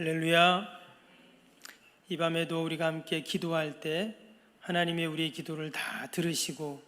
할렐루야. 이 밤에도 우리가 함께 기도할 때 하나님의 우리의 기도를 다 들으시고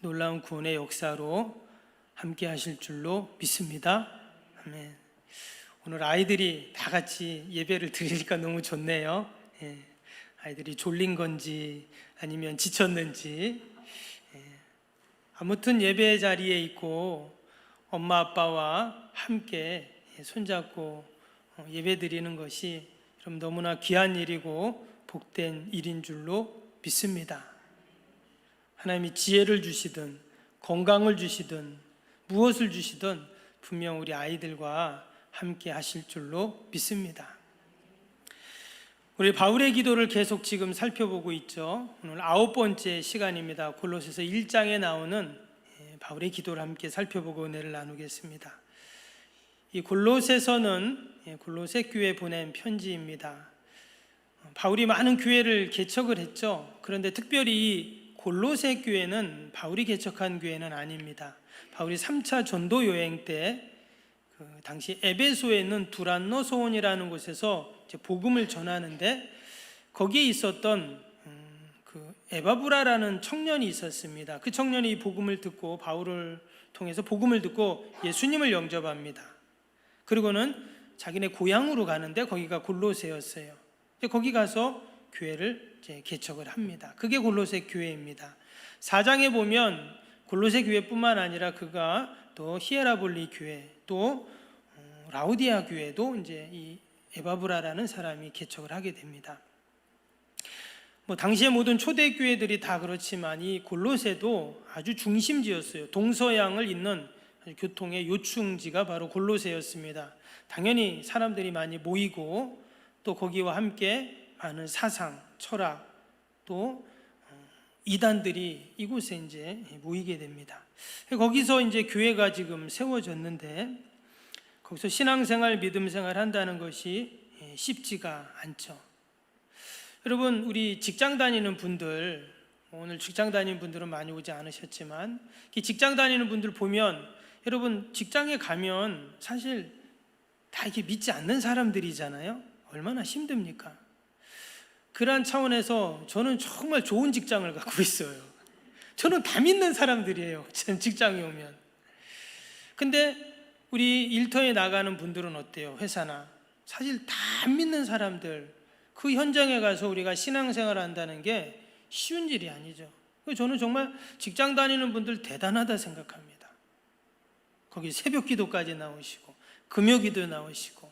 놀라운 구원의 역사로 함께 하실 줄로 믿습니다. 아멘. 오늘 아이들이 다 같이 예배를 드리니까 너무 좋네요. 예. 아이들이 졸린 건지 아니면 지쳤는지 예. 아무튼 예배 자리에 있고 엄마 아빠와 함께 손잡고 어, 예배 드리는 것이 여러분 너무나 귀한 일이고 복된 일인 줄로 믿습니다. 하나님이 지혜를 주시든 건강을 주시든 무엇을 주시든 분명 우리 아이들과 함께 하실 줄로 믿습니다. 우리 바울의 기도를 계속 지금 살펴보고 있죠. 오늘 아홉 번째 시간입니다. 골로새서 1장에 나오는 예, 바울의 기도를 함께 살펴보고 은혜를 나누겠습니다. 이 골로새서는 예, 골로새 교회 보낸 편지입니다. 어, 바울이 많은 교회를 개척을 했죠. 그런데 특별히 이 골로새 교회는 바울이 개척한 교회는 아닙니다. 바울이 3차 전도 여행 때 그 당시 에베소에 있는 두란노 소원이라는 곳에서 복음을 전하는데 거기에 있었던 음, 그 에바브라라는 청년이 있었습니다. 그 청년이 복음을 듣고 바울을 통해서 복음을 듣고 예수님을 영접합니다. 그리고는 자기네 고향으로 가는데 거기가 골로새였어요. 이제 거기 가서 교회를 개척을 합니다. 그게 골로새 교회입니다. 4장에 보면 골로새 교회뿐만 아니라 그가 또 히에라볼리 교회 또 어, 라우디아 교회도 이제 이 에바브라라는 사람이 개척을 하게 됩니다. 뭐 당시의 모든 초대 교회들이 다 그렇지만 이 골로새도 아주 중심지였어요. 동서양을 잇는 교통의 요충지가 바로 골로새였습니다. 당연히 사람들이 많이 모이고 또 거기와 함께 많은 사상, 철학 또 어, 이단들이 이곳에 이제 모이게 됩니다. 거기서 이제 교회가 지금 세워졌는데 거기서 신앙생활, 믿음생활 한다는 것이 예, 쉽지가 않죠. 여러분 우리 직장 다니는 분들 오늘 직장 다니는 분들은 많이 오지 않으셨지만 직장 다니는 분들 보면 여러분 직장에 가면 사실 다 이렇게 믿지 않는 사람들이잖아요. 얼마나 힘듭니까? 그러한 차원에서 저는 정말 좋은 직장을 갖고 있어요. 저는 다 믿는 사람들이에요. 전 직장에 오면. 근데 우리 일터에 나가는 분들은 어때요? 회사나. 사실 다안 믿는 사람들. 그 현장에 가서 우리가 신앙생활 한다는 게 쉬운 일이 아니죠. 저는 정말 직장 다니는 분들 대단하다 생각합니다. 거기 새벽 기도까지 나오시고, 금요 기도 나오시고,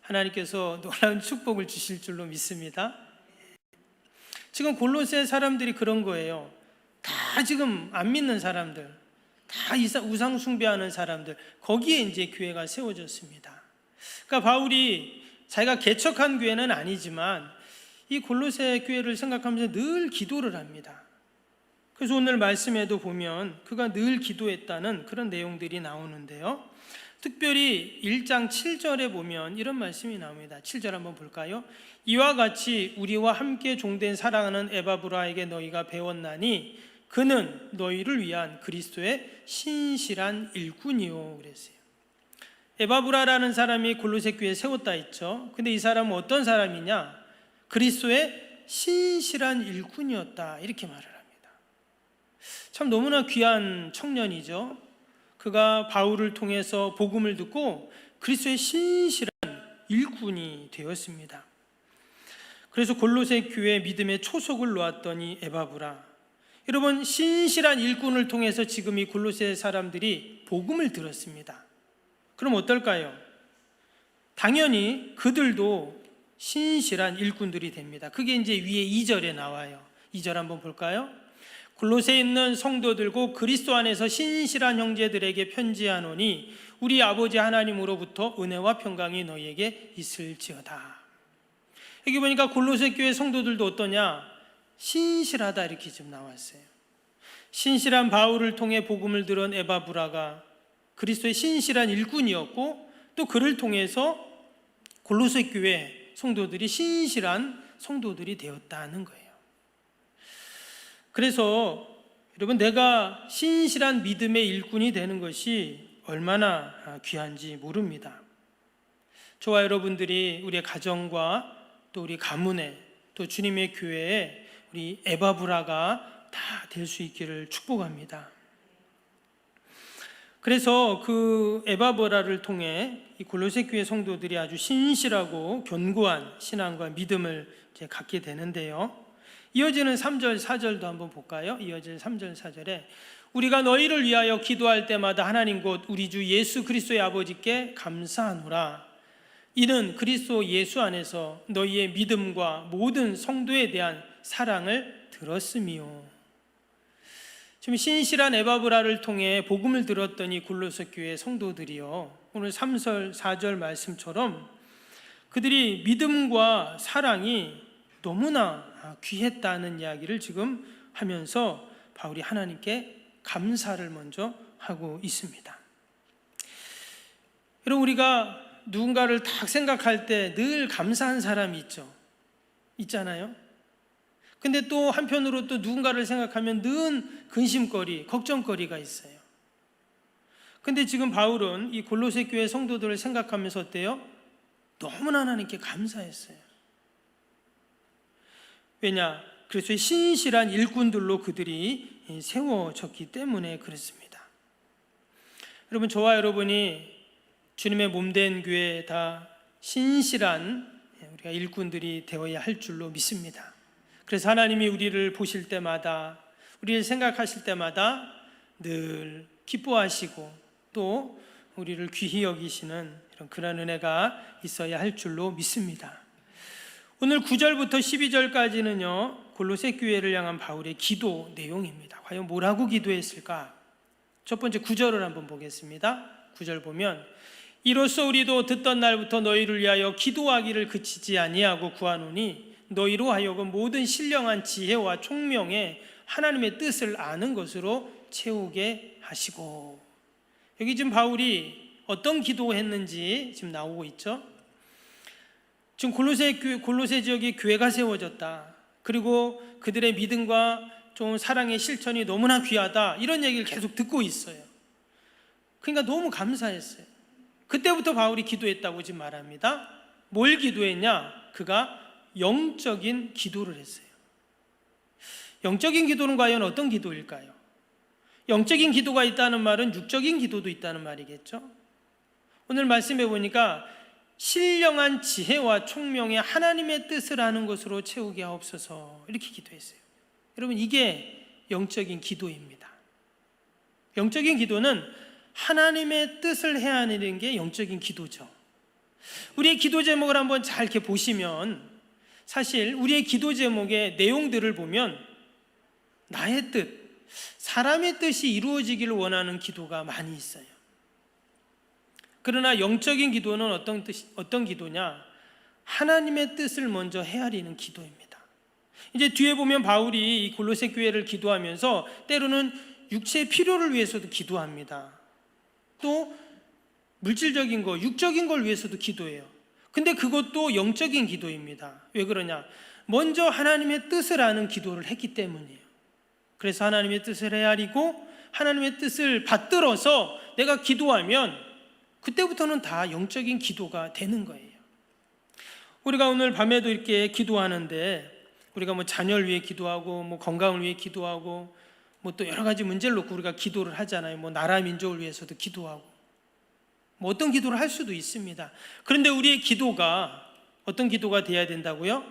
하나님께서 놀라운 축복을 주실 줄로 믿습니다. 지금 골로새 사람들이 그런 거예요. 다 지금 안 믿는 사람들, 다 우상 숭배하는 사람들, 거기에 이제 교회가 세워졌습니다. 그러니까 바울이 자기가 개척한 교회는 아니지만 이 골로새 교회를 생각하면서 늘 기도를 합니다. 그래서 오늘 말씀에도 보면 그가 늘 기도했다는 그런 내용들이 나오는데요. 특별히 1장 7절에 보면 이런 말씀이 나옵니다. 7절 한번 볼까요? 이와 같이 우리와 함께 종된 사랑하는 에바브라에게 너희가 배웠나니 그는 너희를 위한 그리스도의 신실한 일꾼이요 그랬어요. 에바브라라는 사람이 골로새 교회에 세웠다 했죠. 근데 이 사람은 어떤 사람이냐? 그리스도의 신실한 일꾼이었다 이렇게 말을. 참 너무나 귀한 청년이죠. 그가 바울을 통해서 복음을 듣고 그리스도의 신실한 일꾼이 되었습니다. 그래서 골로새 교회 믿음의 초석을 놓았더니 에바브라. 여러분 신실한 일꾼을 통해서 지금 이 골로새 사람들이 복음을 들었습니다. 그럼 어떨까요? 당연히 그들도 신실한 일꾼들이 됩니다. 그게 이제 위에 2절에 나와요. 2절 한번 볼까요? 골로새에 있는 성도들고 그리스도 안에서 신실한 형제들에게 편지하노니 우리 아버지 하나님으로부터 은혜와 평강이 너희에게 있을지어다. 여기 보니까 골로새 교회 성도들도 어떠냐? 신실하다 이렇게 좀 나왔어요. 신실한 바울을 통해 복음을 들은 에바 브라가 그리스도의 신실한 일꾼이었고 또 그를 통해서 골로새 교회 성도들이 신실한 성도들이 되었다는 거예요. 그래서 여러분 내가 신실한 믿음의 일꾼이 되는 것이 얼마나 귀한지 모릅니다. 저와 여러분들이 우리의 가정과 또 우리 가문에 또 주님의 교회에 우리 에바브라가 다 될 수 있기를 축복합니다. 그래서 그 에바브라를 통해 이 골로새 교회 성도들이 아주 신실하고 견고한 신앙과 믿음을 갖게 되는데요. 이어지는 3절 4절도 한번 볼까요? 이어지는 3절 4절에 우리가 너희를 위하여 기도할 때마다 하나님 곧 우리 주 예수 그리스도의 아버지께 감사하노라. 이는 그리스도 예수 안에서 너희의 믿음과 모든 성도에 대한 사랑을 들었음이요. 지금 신실한 에바브라를 통해 복음을 들었더니 골로새 교회 성도들이요. 오늘 3절 4절 말씀처럼 그들이 믿음과 사랑이 너무나 귀했다는 이야기를 지금 하면서 바울이 하나님께 감사를 먼저 하고 있습니다. 여러분 우리가 누군가를 딱 생각할 때 늘 감사한 사람이 있죠. 있잖아요. 근데 또 한편으로 또 누군가를 생각하면 늘 근심거리, 걱정거리가 있어요. 근데 지금 바울은 이 골로새 교회 성도들을 생각하면서 어때요? 너무나 하나님께 감사했어요. 왜냐? 그래서 신실한 일꾼들로 그들이 세워졌기 때문에 그렇습니다. 여러분 저와 여러분이 주님의 몸된 교회 다 신실한 우리가 일꾼들이 되어야 할 줄로 믿습니다. 그래서 하나님이 우리를 보실 때마다 우리를 생각하실 때마다 늘 기뻐하시고 또 우리를 귀히 여기시는 그런 은혜가 있어야 할 줄로 믿습니다. 오늘 9절부터 12절까지는요. 골로새 교회를 향한 바울의 기도 내용입니다. 과연 뭐라고 기도했을까? 첫 번째 9절을 한번 보겠습니다. 9절 보면 이로써 우리도 듣던 날부터 너희를 위하여 기도하기를 그치지 아니하고 구하노니 너희로 하여금 모든 신령한 지혜와 총명에 하나님의 뜻을 아는 것으로 채우게 하시고 여기 지금 바울이 어떤 기도했는지 지금 나오고 있죠. 지금 골로새 골로새 지역에 교회가 세워졌다. 그리고 그들의 믿음과 좀 사랑의 실천이 너무나 귀하다. 이런 얘기를 계속 듣고 있어요. 그러니까 너무 감사했어요. 그때부터 바울이 기도했다고 지금 말합니다. 뭘 기도했냐? 그가 영적인 기도를 했어요. 영적인 기도는 과연 어떤 기도일까요? 영적인 기도가 있다는 말은 육적인 기도도 있다는 말이겠죠. 오늘 말씀해 보니까 신령한 지혜와 총명에 하나님의 뜻을 아는 것으로 채우게 하옵소서 이렇게 기도했어요. 여러분 이게 영적인 기도입니다. 영적인 기도는 하나님의 뜻을 헤아리는 게 영적인 기도죠. 우리의 기도 제목을 한번 잘 이렇게 보시면 사실 우리의 기도 제목의 내용들을 보면 나의 뜻, 사람의 뜻이 이루어지기를 원하는 기도가 많이 있어요. 그러나 영적인 기도는 어떤 뜻, 어떤 기도냐? 하나님의 뜻을 먼저 헤아리는 기도입니다. 이제 뒤에 보면 바울이 이 골로새 교회를 기도하면서 때로는 육체의 필요를 위해서도 기도합니다. 또 물질적인 거, 육적인 걸 위해서도 기도해요. 근데 그것도 영적인 기도입니다. 왜 그러냐? 먼저 하나님의 뜻을 아는 기도를 했기 때문이에요. 그래서 하나님의 뜻을 헤아리고 하나님의 뜻을 받들어서 내가 기도하면 그때부터는 다 영적인 기도가 되는 거예요. 우리가 오늘 밤에도 이렇게 기도하는데 우리가 뭐 자녀를 위해 기도하고 뭐 건강을 위해 기도하고 뭐 또 여러 가지 문제를 놓고 우리가 기도를 하잖아요. 뭐 나라 민족을 위해서도 기도하고 뭐 어떤 기도를 할 수도 있습니다. 그런데 우리의 기도가 어떤 기도가 돼야 된다고요?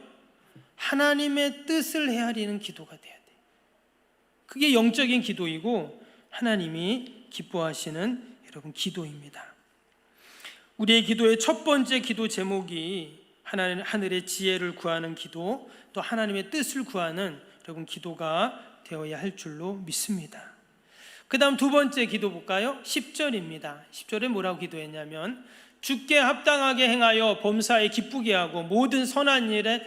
하나님의 뜻을 헤아리는 기도가 돼야 돼요. 그게 영적인 기도이고 하나님이 기뻐하시는 여러분 기도입니다. 우리의 기도의 첫 번째 기도 제목이 하나님 하늘의 지혜를 구하는 기도, 또 하나님의 뜻을 구하는 여러분 기도가 되어야 할 줄로 믿습니다. 그다음 두 번째 기도 볼까요? 10절입니다. 10절에 뭐라고 기도했냐면 주께 합당하게 행하여 범사에 기쁘게 하고 모든 선한 일에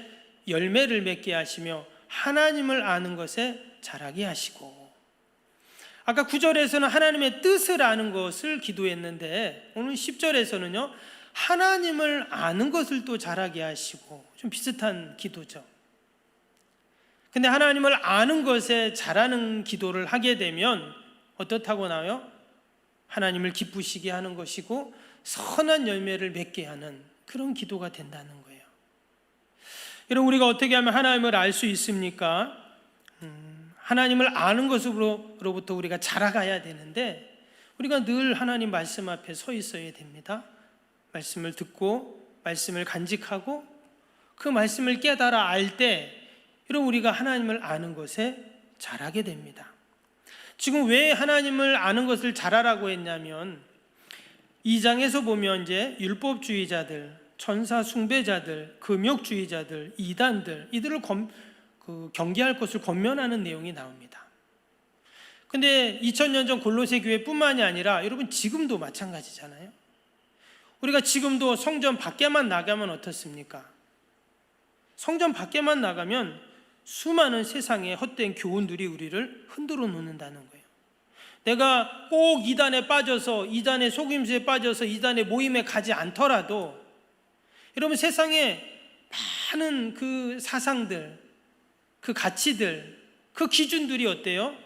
열매를 맺게 하시며 하나님을 아는 것에 자라게 하시고 아까 9절에서는 하나님의 뜻을 아는 것을 기도했는데 오늘 10절에서는요. 하나님을 아는 것을 또 잘하게 하시고 좀 비슷한 기도죠. 근데 하나님을 아는 것에 잘하는 기도를 하게 되면 어떻다고 나요? 하나님을 기쁘시게 하는 것이고 선한 열매를 맺게 하는 그런 기도가 된다는 거예요. 여러분 우리가 어떻게 하면 하나님을 알 수 있습니까? 음, 하나님을 아는 것으로 부터 우리가 자라가야 되는데 우리가 늘 하나님 말씀 앞에 서 있어야 됩니다. 말씀을 듣고 말씀을 간직하고 그 말씀을 깨달아 알 때 이런 우리가 하나님을 아는 것에 자라게 됩니다. 지금 왜 하나님을 아는 것을 잘하라고 했냐면 이 장에서 보면 이제 율법주의자들, 천사 숭배자들, 금욕주의자들, 이단들 이들을 검, 그 경계할 것을 권면하는 내용이 나옵니다. 근데 2000년 전 골로새 교회뿐만이 아니라 여러분 지금도 마찬가지잖아요. 우리가 지금도 성전 밖에만 나가면 어떻습니까? 성전 밖에만 나가면 수많은 세상의 헛된 교훈들이 우리를 흔들어 놓는다는 거예요. 내가 꼭 이단에 빠져서 이단의 속임수에 빠져서 이단의 모임에 가지 않더라도 여러분 세상에 많은 그 사상들, 그 가치들, 그 기준들이 어때요?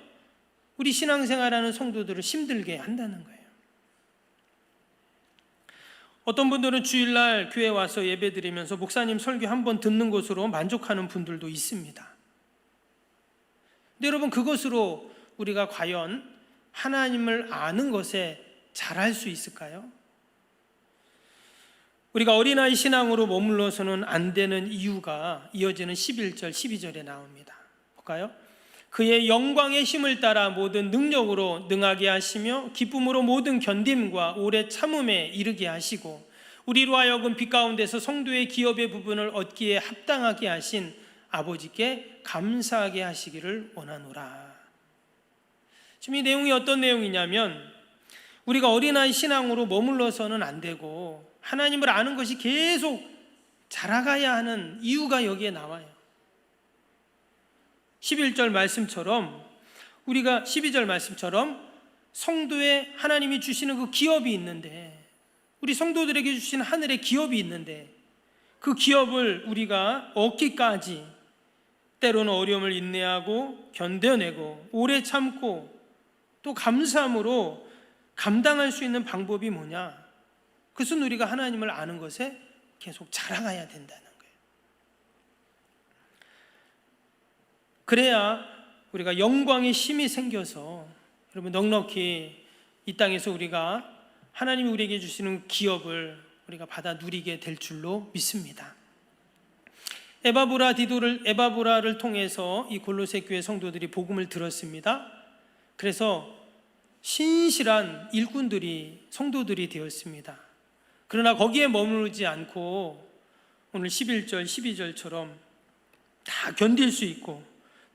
우리 신앙생활하는 성도들을 힘들게 한다는 거예요. 어떤 분들은 주일날 교회 와서 예배 드리면서 목사님 설교 한 번 듣는 것으로 만족하는 분들도 있습니다. 근데 여러분 그것으로 우리가 과연 하나님을 아는 것에 잘할 수 있을까요? 우리가 어린아이 신앙으로 머물러서는 안 되는 이유가 이어지는 11절, 12절에 나옵니다. 볼까요? 그의 영광의 힘을 따라 모든 능력으로 능하게 하시며 기쁨으로 모든 견딤과 오래 참음에 이르게 하시고 우리로 하여금 빛 가운데서 성도의 기업의 부분을 얻기에 합당하게 하신 아버지께 감사하게 하시기를 원하노라. 지금 이 내용이 어떤 내용이냐면 우리가 어린아이 신앙으로 머물러서는 안 되고 하나님을 아는 것이 계속 자라가야 하는 이유가 여기에 나와요. 11절 말씀처럼 우리가 12절 말씀처럼 성도의 하나님이 주시는 그 기업이 있는데 우리 성도들에게 주신 하늘의 기업이 있는데 그 기업을 우리가 얻기까지 때로는 어려움을 인내하고 견뎌내고 오래 참고 또 감사함으로 감당할 수 있는 방법이 뭐냐? 그것은 우리가 하나님을 아는 것에 계속 자라가야 된다는 거예요. 그래야 우리가 영광의 힘이 생겨서 여러분 넉넉히 이 땅에서 우리가 하나님이 우리에게 주시는 기업을 우리가 받아 누리게 될 줄로 믿습니다. 에바브라 디도를 에바브라를 통해서 이 골로새 교회 성도들이 복음을 들었습니다. 그래서 신실한 일꾼들이 성도들이 되었습니다. 그러나 거기에 머무르지 않고 오늘 11절, 12절처럼 다 견딜 수 있고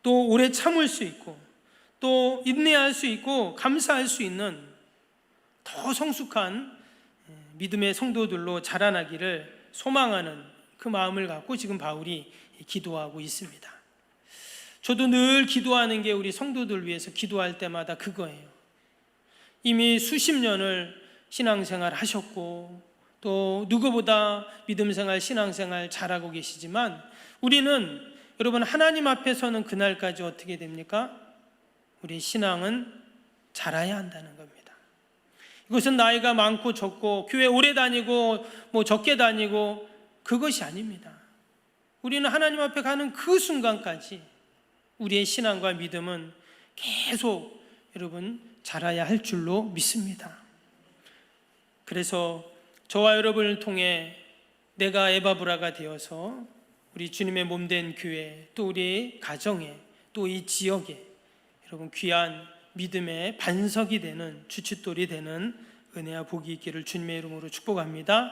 또 오래 참을 수 있고 또 인내할 수 있고 감사할 수 있는 더 성숙한 믿음의 성도들로 자라나기를 소망하는 그 마음을 갖고 지금 바울이 기도하고 있습니다. 저도 늘 기도하는 게 우리 성도들 위해서 기도할 때마다 그거예요. 이미 수십 년을 신앙생활 하셨고 또 누구보다 믿음생활, 신앙생활 잘하고 계시지만 우리는 여러분 하나님 앞에서는 그날까지 어떻게 됩니까? 우리 신앙은 자라야 한다는 겁니다. 이것은 나이가 많고 적고 교회 오래 다니고 뭐 적게 다니고 그것이 아닙니다. 우리는 하나님 앞에 가는 그 순간까지 우리의 신앙과 믿음은 계속 여러분 자라야 할 줄로 믿습니다. 그래서 저와 여러분을 통해 내가 에바브라가 되어서 우리 주님의 몸된 교회 또 우리 가정에 또 이 지역에 여러분 귀한 믿음의 반석이 되는 주춧돌이 되는 은혜와 복이 있기를 주님의 이름으로 축복합니다.